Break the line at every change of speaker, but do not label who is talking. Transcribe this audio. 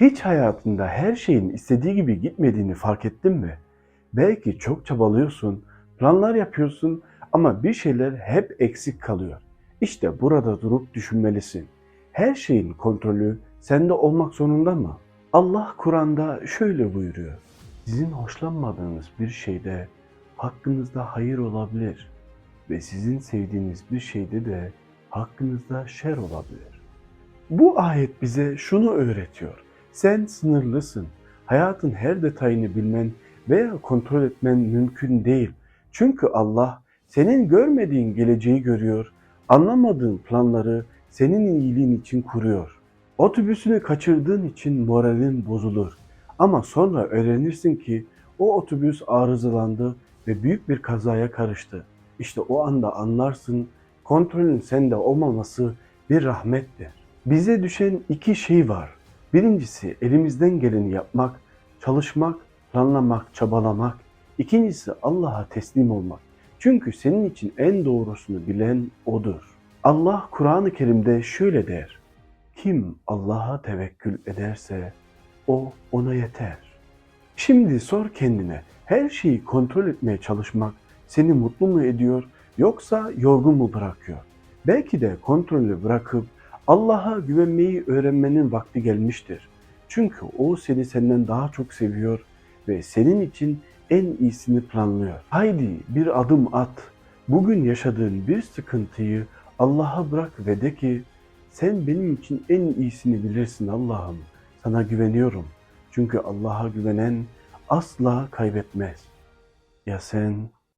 Hiç hayatında her şeyin istediği gibi gitmediğini fark ettin mi? Belki çok çabalıyorsun, planlar yapıyorsun ama bir şeyler hep eksik kalıyor. İşte burada durup düşünmelisin. Her şeyin kontrolü sende olmak zorunda mı? Allah Kur'an'da şöyle buyuruyor. Sizin hoşlanmadığınız bir şeyde hakkınızda hayır olabilir ve sizin sevdiğiniz bir şeyde de hakkınızda şer olabilir. Bu ayet bize şunu öğretiyor. Sen sınırlısın. Hayatın her detayını bilmen veya kontrol etmen mümkün değil. Çünkü Allah senin görmediğin geleceği görüyor, anlamadığın planları senin iyiliğin için kuruyor. Otobüsünü kaçırdığın için moralin bozulur. Ama sonra öğrenirsin ki o otobüs arızalandı ve büyük bir kazaya karıştı. İşte o anda anlarsın kontrolün sende olmaması bir rahmettir. Bize düşen iki şey var. Birincisi elimizden geleni yapmak, çalışmak, planlamak, çabalamak. İkincisi Allah'a teslim olmak. Çünkü senin için en doğrusunu bilen O'dur. Allah Kur'an-ı Kerim'de şöyle der. Kim Allah'a tevekkül ederse O ona yeter. Şimdi sor kendine her şeyi kontrol etmeye çalışmak seni mutlu mu ediyor yoksa yorgun mu bırakıyor? Belki de kontrolü bırakıp Allah'a güvenmeyi öğrenmenin vakti gelmiştir. Çünkü o seni senden daha çok seviyor ve senin için en iyisini planlıyor. Haydi bir adım at. Bugün yaşadığın bir sıkıntıyı Allah'a bırak ve de ki sen benim için en iyisini bilirsin Allah'ım. Sana güveniyorum. Çünkü Allah'a güvenen asla kaybetmez. Ya sen?